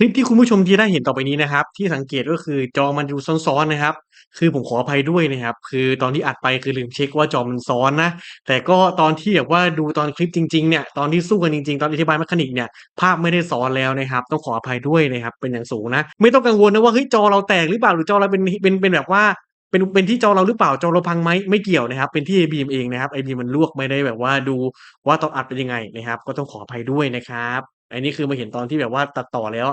คลิปที่คุณผู้ชมที่ได้เห็นต่อไปนี้นะครับ ที่สังเกตก็คือจอมันอยู่ซ้อนๆนะครับ คือผมขออภัยด้วยนะครับ คือตอนที่อัดไปคือลืมเช็คว่าจอมันซ้อนนะ แต่ก็ตอนที่แบบว่าดูตอนคลิปจริงๆเนี่ยตอนที่สู้กันจริงๆ ตอนอธิบายแมคานิกเนี่ยภาพไม่ได้ซ้อนแล้วนะครับ ต้องขออภัยด้วยนะครับ เป็นอย่างสูงนะ ไม่ต้องกังวลนะว่าเฮ้ยจอเราแตกหรือเปล่าหรือจอเราเป็นเป็นเป็นแบบว่าเป็นเป็นที่จอเราหรือเปล่าจอเราพังไหมไม่เกี่ยวนะครับ เป็นที่ไอบีมเองนะครับไอบีมมันลวกไม่ได้แบบว่าดูว่าตอนอัดเป็นยังไงนะครับ ก็ต้องขออภัยด้วยนะครับ อันนี้คือมาเห็นตอนที่แบบว่าตัดต่อแล้ว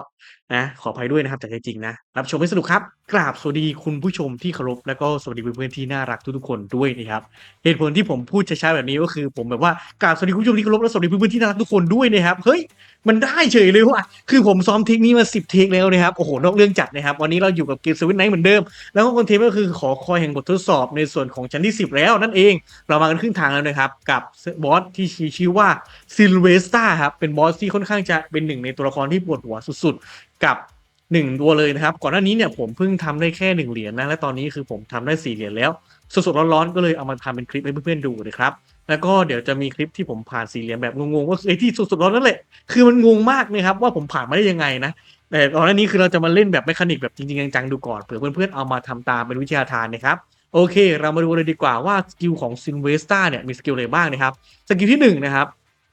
นะขออภัยด้วยนะครับจากใจจริงนะ รับชมให้สนุกครับ กราบสวัสดีคุณผู้ชมที่เคารพแล้วก็สวัสดีเพื่อนๆที่น่ารักทุกๆคนด้วยนะครับเหตุผลที่ผมพูดช้าๆแบบนี้ก็คือ ผมแบบว่ากราบสวัสดีคุณผู้ชมที่เคารพและสวัสดีเพื่อนๆที่น่ารักทุกคนด้วยนะครับเฮ้ยมันได้เฉยเลยว่ะคือผมซ้อมเทคนี้มา10เทคแล้วนะครับโอ้โหนอกเรื่องจัดนะครับ วันนี้เราอยู่กับเกมสวิตไนท์เหมือนเดิม แล้วก็คอนเทนต์ก็คือขอคอยแห่งบททดสอบในส่วนของชั้นที่ 10 แล้วนั่นเอง เรามากันครึ่งทางแล้วนะครับกับบอสที่ชี้ชื่อว่าซิลเวสตาครับเป็นบอสที่ค่อนข้างจะเป็นหนึ่งในตัวละครที่ปวดหัวสุดๆกับหนึ่งตัวเลยนะครับ ก่อนหน้านี้เนี่ยผมเพิ่งทำได้แค่หนึ่งเหรียญนะและตอนนี้คือผมทำได้สี่เหรียญแล้วสดๆร้อนๆก็เลยเอามาทำเป็นคลิปให้เพื่อนๆดูนะครับแล้วก็เดี๋ยวจะมีคลิปที่ผมผ่านสี่เหลี่ยมแบบงงๆก็คือไอ้ที่สดๆร้อนนั่นแหละคือมันงงมากนะครับว่าผมผ่านมาได้ยังไงนะแต่ตอนนี้คือเราจะมาเล่นแบบแมคานิกแบบจริงๆจังๆดูก่อนเผื่อเพื่อนๆเอามาทำตามเป็นวิทยาทานนะครับโอเค เรามาดูเลยดีกว่าว่าสกิลของซินเวสตาเนี่ยมีสกิลอะไรบ้างนะครับสกิลที่หนึ่งนะครับ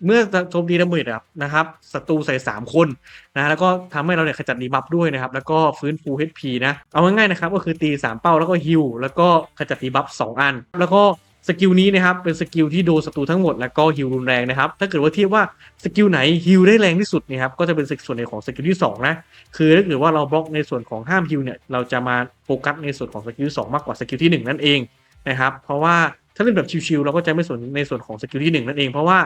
เมื่อโจมตีดาเมจนะครับศัตรูใส่ 3 คนนะแล้วก็ทำให้เราเนี่ยขจัดดีบัฟด้วยนะครับ แล้วก็ฟื้นฟู HP นะเอาง่ายๆนะครับก็คือตี 3 เป้าแล้วก็ฮิลแล้วก็ขจัดดีบัฟ2อัน แล้วก็สกิลนี้นะครับเป็นสกิลที่โดนศัตรูทั้งหมดแล้วก็ฮิลรุนแรงนะครับถ้าเกิดว่าเทียบว่าสกิลไหนฮิลได้แรงที่สุดนะครับก็จะเป็นส่วนในของสกิลที่2นะคือถ้าเกิดว่าเราบล็อกในส่วนของห้ามฮิลเนี่ยเราจะมาโฟกัสในส่วนของสกิลที่2มากกว่าสกิลที่ 1 นั่นเองนะครับเพราะว่าถ้าเล่นแบบชิวๆเราก็จะไม่สนในส่วนของสกิลที่ 1 นั่นเองเพราะว่า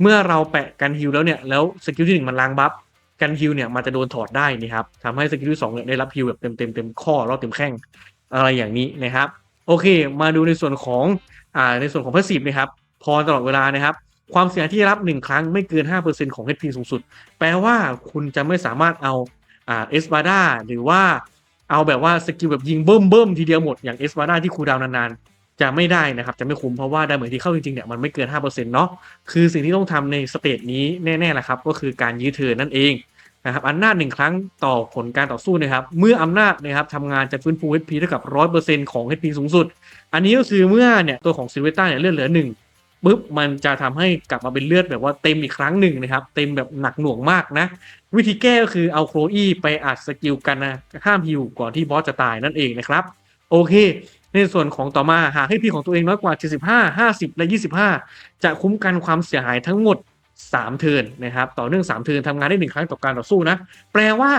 เมื่อเราแปะกันฮิลแล้วเนี่ยแล้วสกิลที่1มันล้างบัฟกันฮิลเนี่ยมันจะโดนถอดได้นี่ครับทำให้สกิลที่2เนี่ยได้รับฮิลแบบเต็มเต็มเต็มข้อแล้วเต็มแข้งอะไรอย่างนี้นะครับ โอเค มาดูในส่วนของอ่าในส่วนของพาสซีฟนะครับ พอตลอดเวลานะครับ ความเสียหายที่รับ 1 ครั้งไม่เกิน 5%ของ HP สูงสุด แปลว่าคุณจะไม่สามารถเอาอ่าเอสบาร์ดาหรือว่าเอาแบบว่าสกิลแบบยิงเบิ่มเบิ่มทีเดียวหมดอย่างเอสบาร์ดาที่คูลดาวน์นานๆ จะไม่ได้นะครับ จะไม่คุ้มเพราะว่าได้เหมือนที่เข้าจริงๆเนี่ยมันไม่เกิน 5%เนาะคือสิ่งที่ต้องทำในสเตจนี้แน่ๆแหละครับ ก็คือการยื้อเทินนั่นเองนะครับอำนาจหนึ่งครั้งต่อผลการต่อสู้นะครับ เมื่ออำนาจนะครับทำงานจะฟื้นฟู HP เท่ากับ 100%ของ HP สูงสุด อันนี้ก็คือเมื่อเนี่ยตัวของซิลเวต้าเนี่ยเลือดเหลือหนึ่งปุ๊บมันจะทำให้กลับมาเป็นเลือดแบบว่าเต็มอีกครั้งหนึ่งนะครับ เต็มแบบหนักหน่วงมากนะ วิธีแก้ก็คือเอาโครอี้ไปอัดสกิลกันนะห้ามฮิวก่อนที่บอสจะตายนั่นเองนะครับ โอเค ในส่วนของต่อมาหากให้พีของตัวเองน้อยกว่า 75 50 และ 25 จะคุ้มกันความเสียหายทั้งหมด 3 เทิร์นนะครับ ต่อเนื่อง 3 เทิร์นทำงานได้ 1 ครั้งต่อการต่อสู้นะ แปลว่า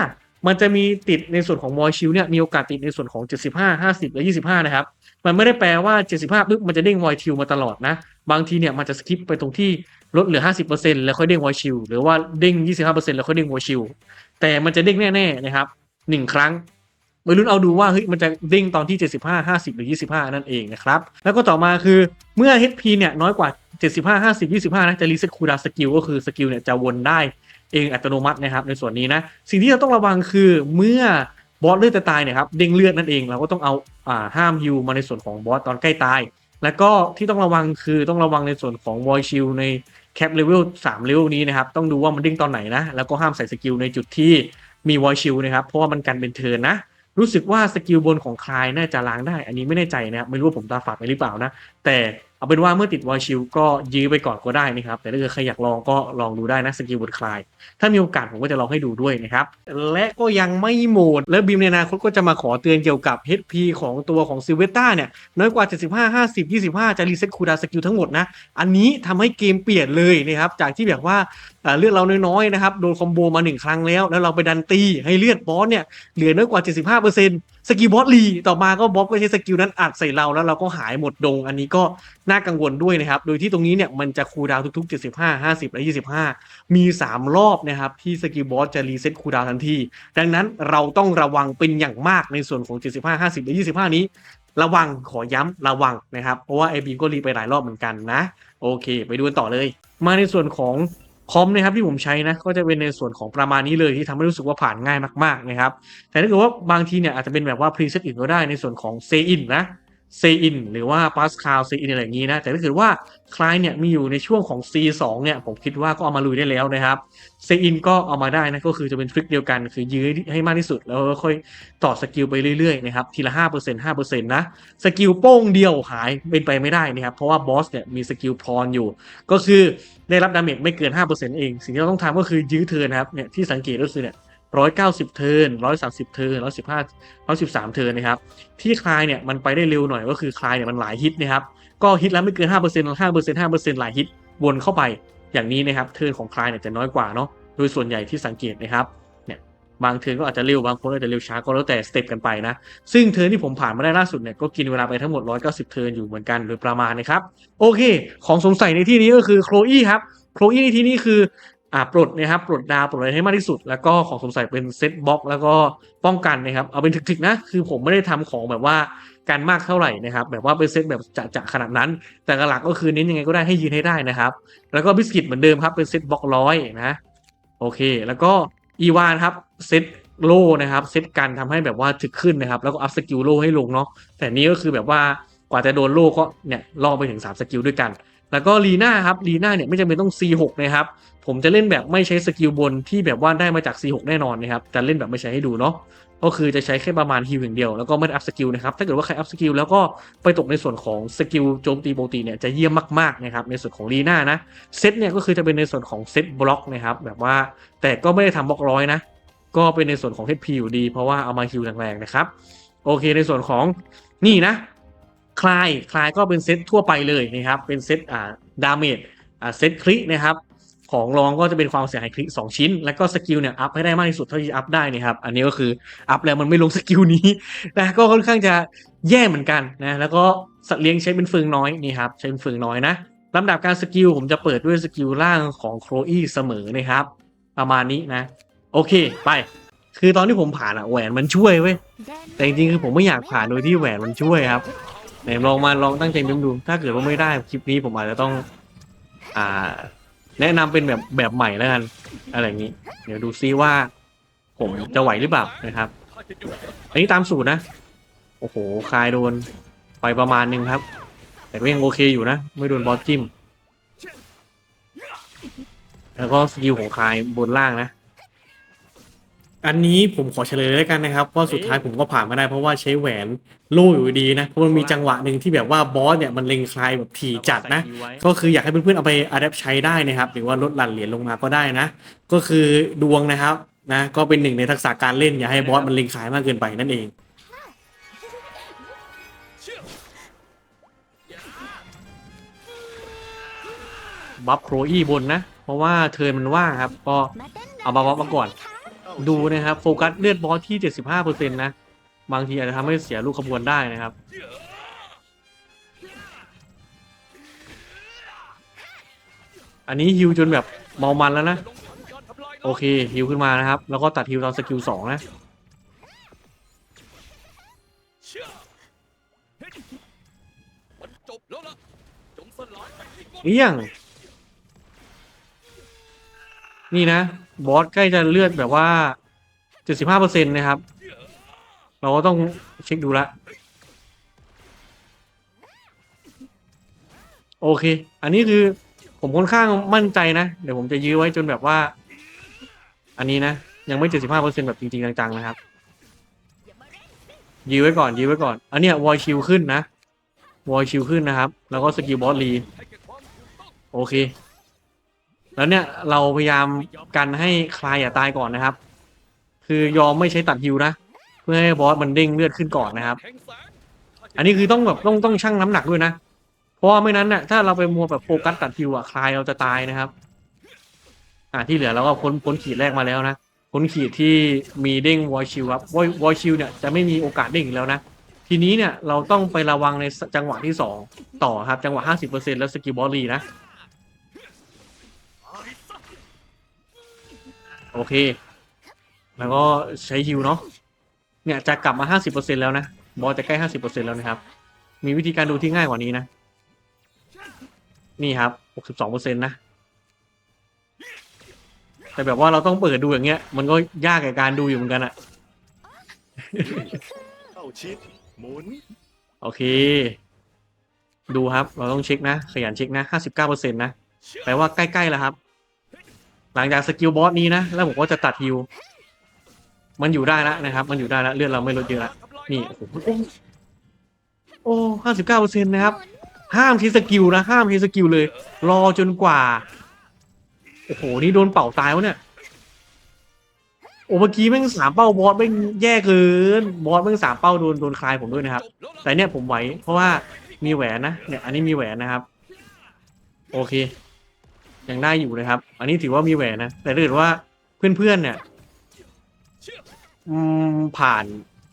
มันจะมีติดในส่วนของวอลชิลเนี่ยมีโอกาสติดในส่วนของ 75 50 และ 25 นะครับ มันไม่ได้แปลว่า 75ปุ๊บมันจะเด้งวอยชิลมาตลอดนะ บางทีเนี่ยมันจะสคิปไปตรงที่ลดเหลือ 50%แล้วค่อยเด้งวอยชิลหรือว่าเด้ง 25%แล้วค่อยเด้งวอยชิลแต่มันจะเด้งแน่ๆนะครับ1ครั้ง ม่รู้เอาดูว่าเฮ้ยมันจะเด้งตอนที่ 75 50 หรือ 25 นั่นเองนะครับ แล้วก็ต่อมาคือเมื่อ HP เนี่ยน้อยกว่า 75 50 25 นะจะรีเซ็ตคูลดาสกิลก็คือสกิลเนี่ยจะวนได้เองอัตโนมัตินะครับในส่วนนี้นะ สิ่งที่เราต้องระวังคือเมื่อบอสเลือดจะตายเนี่ยครับเด้งเลือดนั่นเองเราก็ต้องเอาอ่าห้ามฮิวมาในส่วนของบอสตอนใกล้ตาย แล้วก็ที่ต้องระวังคือต้องระวังในส่วนของวอยชิลในแคปเลเวล3เลเวลนี้นะครับต้องดูว่ามันเด้งตอนไหนนะแล้วก็ห้ามใส่สกิลในจุดที่มีวอยชิลนะครับเพราะว่ามันกันเป็นเทินนะ รู้สึกว่าสกิลบนของคลายน่าจะล้างได้ อันนี้ไม่แน่ใจนะ ไม่รู้ว่าผมตาฝาดไปหรือเปล่านะ แต่ เอาเป็นว่าเมื่อติดวอยชิลก็ยื้อไปก่อนก็ได้นะครับ แต่ถ้าเกิดใครอยากลองก็ลองดูได้นะสกิลบนคลาย ถ้ามีโอกาสผมก็จะลองให้ดูด้วยนะครับ และก็ยังไม่หมด และบีมในอนาคตก็จะมาขอเตือนเกี่ยวกับ HP ของตัวของซิเวต้าเนี่ย น้อยกว่า 75 50 25 จะรีเซ็ตคูลดาสกิลทั้งหมดนะ อันนี้ทำให้เกมเปลี่ยนเลยนะครับ จากที่แบบว่าเลือดเราน้อยๆนะครับโดนคอมโบมาหนึ่งครั้งแล้ว แล้วเราไปดันตีให้เลือดบอสเนี่ยเหลือน้อยกว่า 75%สกิลบอสรีต่อมาก็บอสก็ใช้สกิลนั้นอัดใส่เราแล้วเราก็หายหมดดงอันนี้ก็น่ากังวลด้วยนะครับ โดยที่ตรงนี้เนี่ยมันจะคูลดาวทุก ๆ 75 50 และ 25 มี 3 รอบนะครับที่สกิลบอสจะรีเซ็ตคูลดาวทันที ดังนั้นเราต้องระวังเป็นอย่างมากในส่วนของ 75 50 และ 25 นี้ ระวังขอย้ำระวังนะครับ เพราะว่าไอบีมก็รีไปหลายรอบเหมือนกันนะ โอเค ไปดูกันต่อเลย มาในส่วนของคอมนะครับที่ผมใช้นะก็จะเป็นในส่วนของประมาณนี้เลยที่ทำให้รู้สึกว่าผ่านง่ายมากๆนะครับแต่ถ้าเกิดว่าบางทีเนี่ยอาจจะเป็นแบบว่าพรีเซตอื่นก็ได้ในส่วนของเซอินนะ เซอินหรือว่าปาสคาลเซอินอะไรอย่างนี้นะ แต่ถ้าเกิดว่าใครเนี่ยมีอยู่ในช่วงของ C2 เนี่ย ผมคิดว่าก็เอามาลุยได้แล้วนะครับเซอินก็เอามาได้นะก็คือจะเป็นทริคเดียวกันคือยื้อให้มากที่สุด แล้วก็ค่อยต่อสกิลไปเรื่อยๆนะครับทีละ5% 5%นะสกิลโป้งเดียวหายเป็นไปไม่ได้นะครับเพราะว่าบอสเนี่ยมีสกิลพรอยู่ ก็คือได้รับดาเมจไม่เกิน 5%เอง สิ่งที่เราต้องทำก็คือยื้อเทิร์นนะครับเนี่ยที่สังเกตก็คือเนี่ย ร้อยเก้าสิบเทิร์นร้อยสามสิบเทิร์นร้อยสิบห้าร้อยสิบสามเทิร์นนะครับ ที่คลายเนี่ยมันไปได้เร็วหน่อยก็คือคลายเนี่ยมันหลายฮิตนะครับ ก็ฮิตแล้วไม่เกินห้าเปอร์เซ็นต์ห้าเปอร์เซ็นต์ห้าเปอร์เซ็นต์หลายฮิตวนเข้าไปอย่างนี้นะครับ เทิร์นของคลายเนี่ยจะน้อยกว่าเนาะ โดยส่วนใหญ่ที่สังเกตนะครับ เนี่ยบางเทิร์นก็อาจจะเร็ว บางคนอาจจะเร็วช้าก็แล้วแต่สเต็ปกันไปนะ ซึ่งเทิร์นที่ผมผ่านมาได้ล่าสุดเนี่ยก็กินเวลาไปทั้งหมด 190 เทิร์นอยู่เหมือนกันโดยประมาณนะครับ โอเค ของสงสัยในที่นี้ก็คือโคลอี้ครับโคลอี้ในที่นี้คือ อ่าปลดนะครับปลดดาวปลดอะไรให้มากที่สุด แล้วก็ของสงสัยเป็นเซตบล็อกแล้วก็ป้องกันนะครับ เอาเป็นถึกๆนะคือผมไม่ได้ทำของแบบว่าการมากเท่าไหร่นะครับ แบบว่าเป็นเซตแบบจะๆขนาดนั้น แต่หลักก็คือเน้นยังไงก็ได้ให้ยืนให้ได้นะครับ แล้วก็บิสกิตเหมือนเดิมครับเป็นเซตบล็อกร้อยนะโอเค แล้วก็อีวานครับเซตโล่นะครับเซตกันทำให้แบบว่าถึกขึ้นนะครับ แล้วก็อัพสกิลโล่ให้ลงเนาะแต่นี้ก็คือแบบว่ากว่าจะโดนโล่ก็เนี่ยล่อไปถึง3สกิลด้วยกัน แล้วก็ลีน่าครับลีน่าเนี่ยไม่จำเป็นต้อง C6 นะครับ ผมจะเล่นแบบไม่ใช้สกิลบนที่แบบว่าได้มาจาก C6 แน่นอนนะครับจะเล่นแบบไม่ใช้ให้ดูเนาะก็คือจะใช้แค่ประมาณฮิวอย่างเดียวแล้วก็ไม่ได้อัพสกิลนะครับถ้าเกิดว่าใครอัพสกิลแล้วก็ไปตกในส่วนของสกิลโจมตีปกติเนี่ยจะเยี่ยมมากๆนะครับในส่วนของลีน่านะเซตเนี่ยก็คือจะเป็นในส่วนของเซตบล็อกนะครับแบบว่าแต่ก็ไม่ได้ทำบล็อกร้อยนะก็เป็นในส่วนของ HP อยู่ดี เพราะว่าเอามาฮิวแรงๆนะครับโอเคในส่วนของนี่นะ คลายคลายก็เป็นเซตทั่วไปเลยนะครับ เป็นเซตอ่าดาเมจอ่าเซตคลินะครับ ของรองก็จะเป็นความเสียหายคลิสองชิ้น แล้วก็สกิลเนี่ยอัพให้ได้มากที่สุดเท่าที่อัพได้นะครับ อันนี้ก็คืออัพแล้วมันไม่ลงสกิลนี้นะก็ค่อนข้างจะแย่เหมือนกันนะ แล้วก็สัตว์เลี้ยงใช้เป็นเฟืองน้อยนี่ครับใช้เป็นเฟืองน้อยนะลำดับการสกิลผมจะเปิดด้วยสกิลล่างของโครอี้เสมอนะครับ ประมาณนี้นะ โอเคไป คือตอนที่ผมผ่านอะแหวนมันช่วยเว้ยแต่จริงๆคือผมไม่อยากผ่านโดยที่แหวนมันช่วยครับ ไหนลองมาลองตั้งใจดูดู ถ้าเกิดว่าไม่ได้คลิปนี้ผมอาจจะต้อง อ่า แนะนำเป็นแบบแบบใหม่แล้วกันอะไรอย่างนี้ เดี๋ยวดูซิว่า ผมจะไหวหรือเปล่านะครับ อันนี้ตามสูตรนะ โอ้โหคลายโดนไปประมาณหนึงครับ แต่ก็ยังโอเคอยู่นะ ไม่โดนบอสจิ้ม แล้วก็สกิลของคลายบนล่างนะ อันนี้ผมขอเฉลยแล้วกันนะครับว่าสุดท้ายผมก็ผ่านมาได้เพราะว่าใช้แหวนโล่อยู่ดีนะเพราะมันมีจังหวะหนึ่งที่แบบว่าบอสเนี่ยมันเล็งคลายแบบถี่จัดนะ ก็คืออยากให้เพื่อนๆเอาไปอัดแอปใช้ได้นะครับ หรือว่าลดหลั่นเหรียญลงมาก็ได้นะ ก็คือดวงนะครับนะก็เป็นหนึ่งในทักษะการเล่นอย่าให้บอสมันเล็งขายมากเกินไปนั่นเองบัฟโครอี้บนนะ เพราะว่าเทินมันว่างครับ ก็เอามาบัฟมาก่อน ดูนะครับ โฟกัสเลือดบอสที่ 75%นะ บางทีอาจจะทำให้เสียลูกขบวนได้นะครับ อันนี้ฮิวจนแบบเมามันแล้วนะ โอเคฮิวขึ้นมานะครับ แล้วก็ตัดฮิวตอนสกิลสองนะจบแล้วล่ะจงสลายไปให้หมดเอี่ยง นี่นะ บอสใกล้จะเลือดแบบว่า75%นต์นะครับ เราก็ต้องเช็คดูละ โอเค อันนี้คือผมค่อนข้างมั่นใจนะ เดี๋ยวผมจะยื้อไว้จนแบบว่า อันนี้นะ ยังไม่75%แบบจริงๆจังๆนะครับ ยื้อไว้ก่อน ยื้อไว้ก่อน อันเนี้ยวอยชิลขึ้นนะวอยชิลขึ้นนะครับ แล้วก็สกิลบอสรีโอเค แล้วเนี่ยเราพยายามกันให้คลายอย่าตายก่อนนะครับ คือยอมไม่ใช้ตัดฮิวนะ เพื่อให้บอสมันเด้งเลือดขึ้นก่อนนะครับ อันนี้คือต้องแบบต้องต้องชั่งน้ำหนักด้วยนะ เพราะว่าไม่นั้นน่ะถ้าเราไปมัวแบบโฟกัสตัดฮิวอะคลายเราจะตายนะครับ อ่าที่เหลือเราก็พ้นพ้นขีดแรกมาแล้วนะพ้นขีดที่มีเด้งวอยชิลครับวอยวอยชิลเนี่ยจะไม่มีโอกาสเด้งอีกแล้วนะทีนี้เนี่ยเราต้องไประวังในจังหวะที่สองต่อครับจังหวะ 50%แล้วสกิลบอสรีนะ โอเค แล้วก็ใช้ฮิวเนาะเนี่ยจะกลับมา 50%แล้วนะ บอสจะใกล้ 50%แล้วนะครับ มีวิธีการดูที่ง่ายกว่านี้นะ นี่ครับ 62%นะ แต่แบบว่าเราต้องเปิดดูอย่างเงี้ย มันก็ยากกับการดูอยู่เหมือนกันอะเข้าชิดหมุนโอเค ดูครับ เราต้องเช็คนะ ขยันเช็คนะห้าสิบเก้าเปอร์เซ็นต์นะ แปลว่าใกล้ๆแล้วครับ หลังจากสกิลบอสนี้นะ แล้วผมก็จะตัดฮิว มันอยู่ได้แล้วนะครับ มันอยู่ได้แล้วเลือดเราไม่ลดเยอะละนี่โอ้โหโอ้ห้าสิบเก้าเปอร์เซ็นต์นะครับ ห้ามใช้สกิลนะ ห้ามใช้สกิลเลย รอจนกว่า โอ้โห นี่โดนเป่าตายวะเนี่ย โอ้ เมื่อกี้แม่งสามเป้าบอสแม่งแย่เกิน บอสแม่งสามเป้าโดนโดนคลายผมด้วยนะครับ แต่เนี่ยผมไหว เพราะว่ามีแหวนนะ เนี่ย อันนี้มีแหวนนะครับ โอเค ยังได้อยู่นะครับ อันนี้ถือว่ามีแหวนนะ แต่ถ้าเกิดว่าเพื่อนๆเนี่ย อืมผ่าน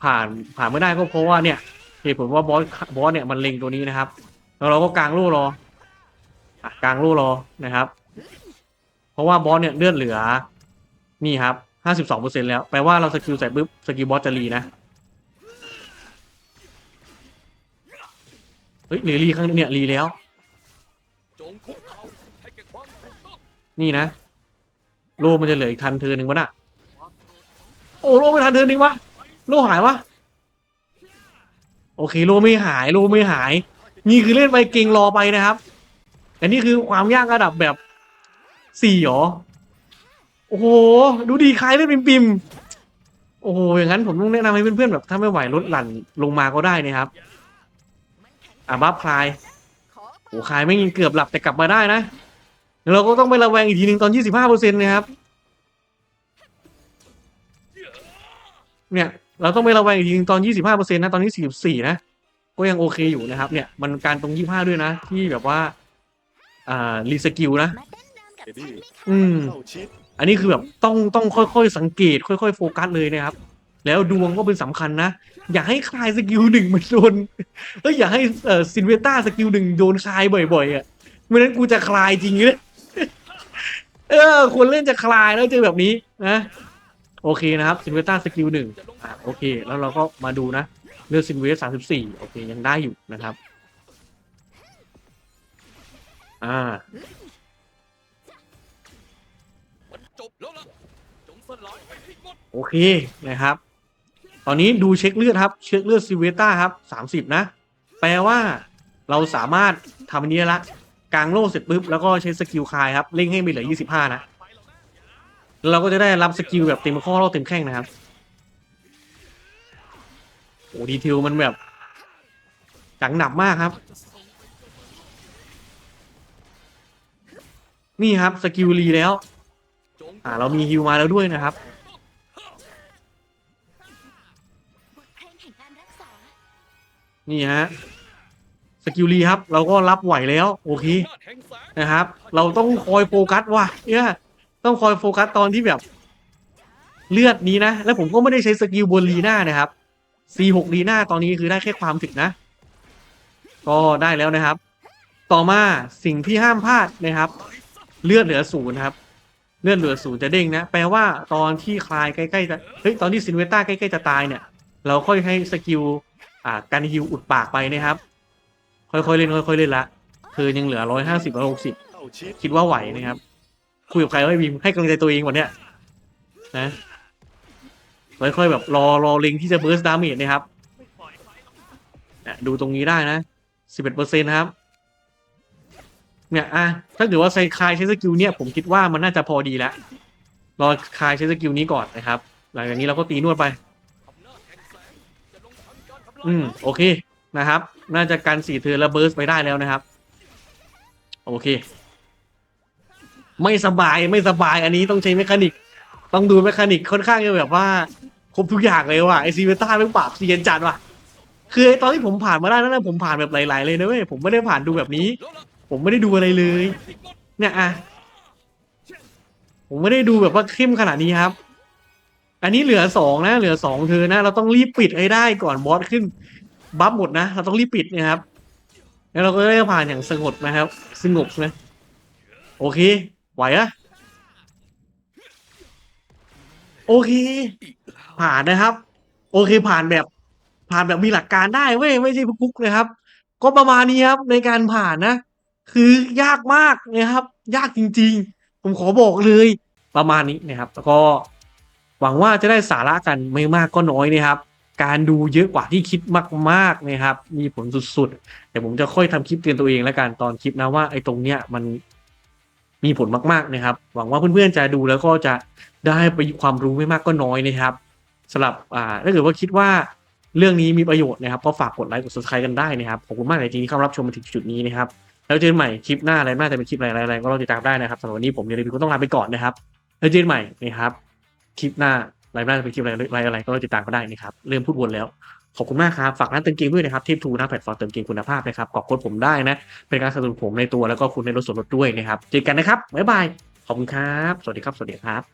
ผ่านผ่านไม่ได้ก็เพราะว่าเนี่ยเหตุผลว่าบอสบอสเนี่ยมันเล็งตัวนี้นะครับ แล้วเราก็กางโล่รออะกางโล่รอนะครับ เพราะว่าบอสเนี่ยเลือดเหลือ นี่ครับห้าสิบสองเปอร์เซ็นแล้วแปลว่าเราสกิลใส่ปุ๊บสกิลบอสจะรีนะเฮ้ยหรือรีครั้งเนี่ยรีแล้ว นี่นะโลมันจะเหลืออีกทันเธอหนึ่งวะน่ะโอ้โลไม่ทันเธอหนึ่งวะโลหายวะโอเคโลไม่หายโลไม่หาย นี่คือเล่นไปเก่งรอไปนะครับแต่นี่คือความยากระดับแบบสี่หรอโอ้โห ดูดีคล้ายเล่นปิมปิมโอ้โหอย่างนั้นผมต้องแนะนำให้เพื่อนๆแบบถ้าไม่ไหวลดหลั่นลงมาก็ได้นะครับอะบัฟคลายโอ้คลายไม่งเกือบหลับแต่กลับมาได้นะ เราก็ต้องไประแวงอีกทีหนึ่งตอน 25เปอร์เซ็นต์นะครับ เนี่ย เราต้องไประแวงอีกทีหนึงตอน 25เปอร์เซ็นต์นะ ตอนนี้ 44 นะ ก็ยังโอเคอยู่นะครับ เนี่ย มันการตรง 25 ด้วยนะ ที่แบบว่า อ่า รีสกิลนะ เอ็ดดี้อืม เข้าชิดอันนี้คือแบบต้องต้องค่อยๆ สังเกต ค่อย ๆ โฟกัสเลยนะครับ แล้วดวงก็เป็นสำคัญนะ อย่าให้คลายสกิลหนึ่งมันโดนเอ้ยอย่าให้เอ่อซินเวต้าสกิลหนึ่งโดนคลายบ่อยๆอะไม่นั้นกูจะคลายจริงเลย เออคนเล่นจะคลายแล้วเจอแบบนี้นะโอเคนะครับซินเวต้าสกิลหนึ่งอะโอเค แล้วเราก็มาดูนะเลือกซินเวสสามสิบสี่โอเค ยังได้อยู่นะครับ อ่าโอเคนะครับ ตอนนี้ดูเช็คเลือดครับ เช็คเลือดซิเวต้าครับสามสิบนะ แปลว่าเราสามารถทำอันนี้ละ กลางโล่เสร็จปุ๊บแล้วก็ใช้สกิลคายครับเร่งให้ไปเหลือยี่สิบห้านะแล้วเราก็จะได้รับสกิลแบบเต็มข้อเราเต็มแข้งนะครับโอ้ดีเทลมันแบบจังหนับมากครับ นี่ครับสกิลรีแล้ว อ่าเรามีฮิวมาแล้วด้วยนะครับนี่ฮะ สกิลรีครับ เราก็รับไหวแล้วโอเคนาจแห่งแสงนะครับ เราต้องคอยโฟกัสว่ะเนี่ยต้องคอยโฟกัสตอนที่แบบเลือดนี้นะ แล้วผมก็ไม่ได้ใช้สกิลบนลีน่านะครับ C6 ลีน่าตอนนี้คือได้แค่ความถึกนะ ก็ได้แล้วนะครับ ต่อมาสิ่งที่ห้ามพลาดนะครับ เลือดเหลือศูนย์ครับ เลือดเหลือศูนย์จะเด้งนะ แปลว่าตอนที่คลายใกล้ๆจะเฮ้ยตอนที่ซินเวต้าใกล้ๆจะตายเนี่ย เราค่อยให้สกิลอ่าการฮิวอุดปากไปนะครับ ค่อยๆเล่นค่อยๆเล่นละคือยังเหลือร้อยห้าสิบร้อยหกสิบคิดว่าไหวนะครับคุยกับใครไว้บีมให้กำลังใจตัวเองวันเนี้ยนะค่อยๆแบบรอรอล็งที่จะเบิร์สดาเมจนะครับเนี่ยดูตรงนี้ได้นะสิบเอ็ดเปอร์เซ็นต์ครับเนี่ยอะถ้าเกิดว่าใช้คายใช้สกิลเนี่ยผมคิดว่ามันน่าจะพอดีแล้วรอคายใช้สกิลนี้ก่อนนะครับ หลังจากนี้เราก็ตีนวดไป อืม โอเค นะครับ น่าจะการสี่เธอแล้วเบิร์สไปได้แล้วนะครับ โอเค ไม่สบายไม่สบายอันนี้ต้องใช้เมคานิก ต้องดูเมคานิกค่อนข้างจะแบบว่า ครบทุกอย่างเลยว่ะไอซีเวต้าเป็นปราบเซียนจัดว่ะ คือไอตอนที่ผมผ่านมาได้นั่นนะผมผ่านแบบหลาย ๆ เลยนะเว้ยผมไม่ได้ผ่านดูแบบนี้ ผมไม่ได้ดูอะไรเลย เนี่ยอะผมไม่ได้ดูแบบว่าเข้มขนาดนี้ครับ อันนี้เหลือสองนะ เหลือสองเธอนะ เราต้องรีบปิดให้ได้ก่อนบอสขึ้น บัฟหมดนะ เราต้องรีบปิดนะครับ แล้วเราก็ได้ผ่านอย่างสงบนะครับ สงบนะโอเค ไหวอะโอเค ผ่านนะครับ โอเคผ่านแบบ ผ่านแบบมีหลักการได้เว้ยไม่ใช่พุกๆนะครับ ก็ประมาณนี้ครับในการผ่านนะ คือยากมากนะครับ ยากจริง ๆ ผมขอบอกเลย ประมาณนี้นะครับ แล้วก็หวังว่าจะได้สาระกันไม่มากก็น้อยนะครับ การดูเยอะกว่าที่คิดมากๆนะครับ มีผลสุดๆเดี๋ยวผมจะค่อยทำคลิปเตือนตัวเองแล้วกันตอนคลิปนะว่าไอ้ตรงเนี้ยมันมีผลมากๆนะครับ หวังว่าเพื่อนๆจะดูแล้วก็จะได้ไปความรู้ไม่มากก็น้อยนะครับสำหรับอ่าถ้าเกิดว่าคิดว่าเรื่องนี้มีประโยชน์นะครับก็ฝากกดไลค์กด subscribe กันได้นะครับขอบคุณมากเลยที่เข้ารับชมมาถึงจุดนี้นะครับแล้วเจอกันใหม่คลิปหน้าอะไรน่าจะเป็นคลิปอะไรอะไรๆก็รอติดตามได้นะครับสำหรับวันนี้ผมเดลิวิวก็ต้องลาไปก่อนนะครับแล้วเจอกันใหม่นะครับคลิปหน้า อะไรน่าจะเป็นคลิปอะไรอะไรอะไรก็ติดตามก็ได้นะครับ เริ่มพูดวนแล้ว ขอบคุณมากครับ ฝากร้านเติมเกมด้วยนะครับทีมทูนะแพลตฟอร์มเติมเกมคุณภาพนะครับกอบโค้ดผมได้นะ เป็นการสนับสนุนผมในตัวแล้วก็คุณในรถส่วนลดด้วยนะครับเจอกันนะครับบ๊ายบายขอบคุณครับ สวัสดีครับ สวัสดีครับ